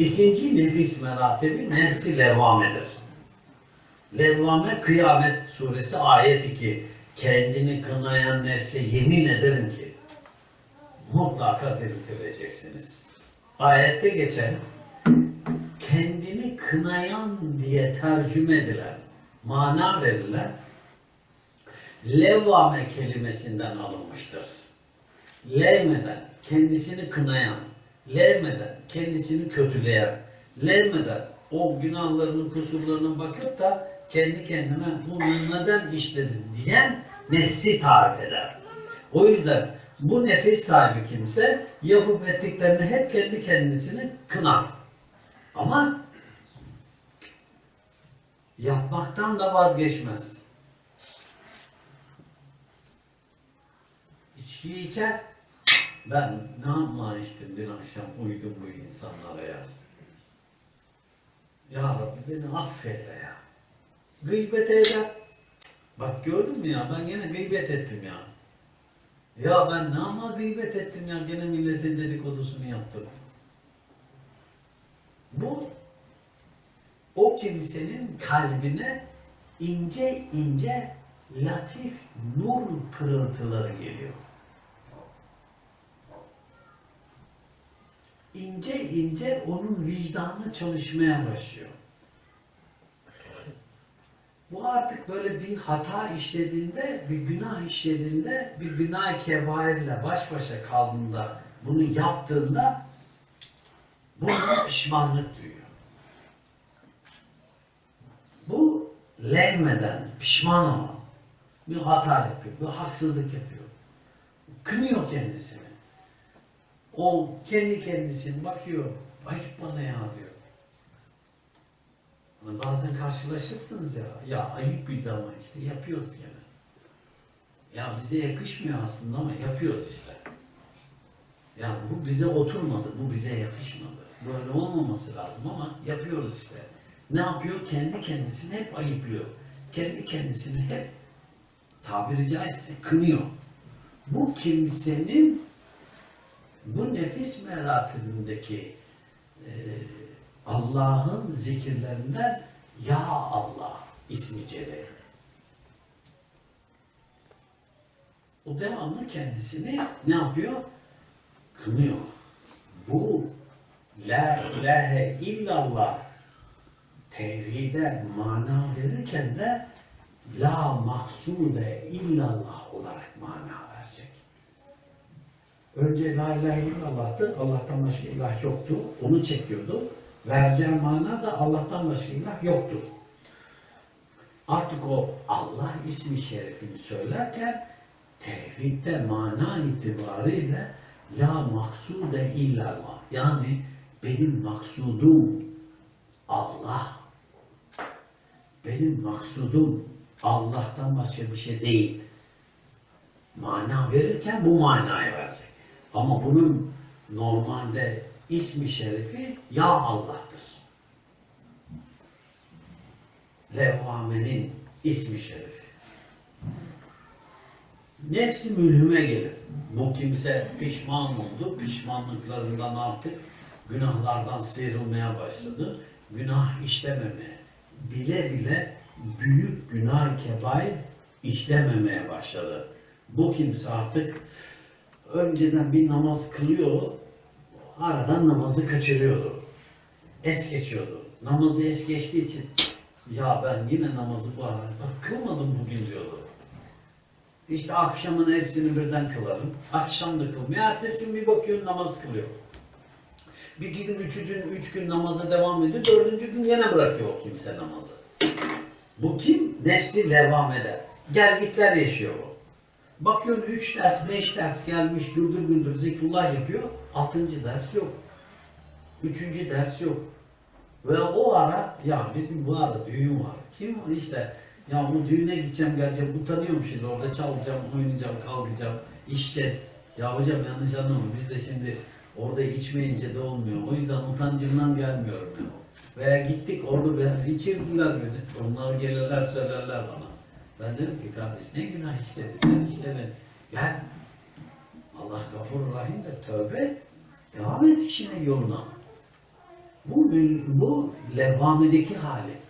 İkinci nefis meratibi nefsi levvamedir. Levvame Kıyamet suresi ayet 2. Kendini kınayan nefse yemin ederim ki mutlaka diriltileceksiniz. Ayette geçen kendini kınayan diye tercüme edilen, mana verilen levvame kelimesinden alınmıştır. Levmeden kendisini kınayan, levmeden kendisini kötüleyen, levmeden o günahlarının kusurlarına bakıp da kendi kendine bunu neden işledin diyen nefsi tarif eder. O yüzden bu nefis sahibi kimse yapıp ettiklerini hep kendi kendisini kınar. Ama yapmaktan da vazgeçmez. İçkiyi içer. Ben ne yapma içtim dün akşam uydum bu insanlara ya. Ya Rabbi beni affeyle ya. Gıybet eder. Bak gördün mü ya ben yine gıybet ettim ya. Ya ben ne ama gıybet ettim ya gene milletin dedikodusunu yaptım. Bu o kimsenin kalbine ince ince latif nur pırıltıları geliyor. İnce ince onun vicdanı çalışmaya başlıyor. Bu artık böyle bir hata işlediğinde, bir günah işlediğinde, bir günah kebairle baş başa kaldığında, bunu yaptığında bundan pişmanlık duyuyor. Bu levmeden pişman olan bir hata yapıyor, bir haksızlık yapıyor. Kınıyor kendisini. O kendi kendisine bakıyor. Ayıp bana ya diyor. Ama bazen karşılaşırsınız ya. Ya ayıp biz ama işte yapıyoruz gene. Ya bize yakışmıyor aslında ama yapıyoruz işte. Ya bu bize oturmadı, bu bize yakışmadı. Böyle olmaması lazım ama yapıyoruz işte. Ne yapıyor? Kendi kendisini hep ayıplıyor. Kendi kendisini hep tabiri caizse kınıyor. Bu kimsenin bu nefis meratibindeki e, Allah'ın zikirlerinden Ya Allah ismi celil. O devamlı kendisini ne yapıyor? Kınıyor. Bu La ilahe illallah tevhide mana verirken de La maksude illallah olarak mana verecek. Önce La ilahe illallah'tı. Allah'tan başka ilah yoktu. Onu çekiyordu. Vereceğim mana da Allah'tan başka ilah yoktu. Artık o Allah ismi şerefini söylerken tevhidde mana itibariyle La maksude illallah. Yani benim maksudum Allah. Benim maksudum Allah'tan başka bir şey değil. Mana verirken bu manayı verecek. Ama bunun normalde ismi şerifi Ya Allah'tır. Levhamenin ismi şerifi. Nefsi mülhüme gelir. Bu kimse pişman oldu. Pişmanlıklarından artık günahlardan sıyrılmaya başladı. Günah işlememeye, bile bile büyük günah kebair işlememeye başladı. Bu kimse artık önceden bir namaz kılıyor, aradan namazı kaçırıyordu. Es geçiyordu. Namazı es geçtiği için ya ben yine namazı bu ara bak kılmadım bugün diyordu. İşte akşamın hepsini birden kılarım. Akşam da kılmıyor. Ertesi gün bir bakıyorsun namaz kılıyor. Bir gidin üçüncü gün, üç gün namaza devam ediyor. Dördüncü gün yine bırakıyor o kimse namazı. Bu kim? Nefsi devam eder. Gelgitler yaşıyor o. Bakıyorsun üç ders, beş ders gelmiş güldür güldür zikrullah yapıyor. Altıncı ders yok. Üçüncü ders yok. Ve o ara ya bizim bu arada düğün var. Kim var işte ya bu düğüne gideceğim geleceğim utanıyorum şimdi orada çalacağım, oynayacağım, kalkacağım, içeceğiz. Ya hocam yanlış anlama biz de şimdi orada içmeyince de olmuyor. O yüzden utancımdan gelmiyorum ya. Veya gittik orada ben içirdiler beni. Onlar gelirler söylerler bana. Ben dedim ki kardeş ne günah işledi sen işlemedin. Gel. Allah gafur rahim de tövbe. Devam et işine yoluna. Bu, bu levhamedeki hali.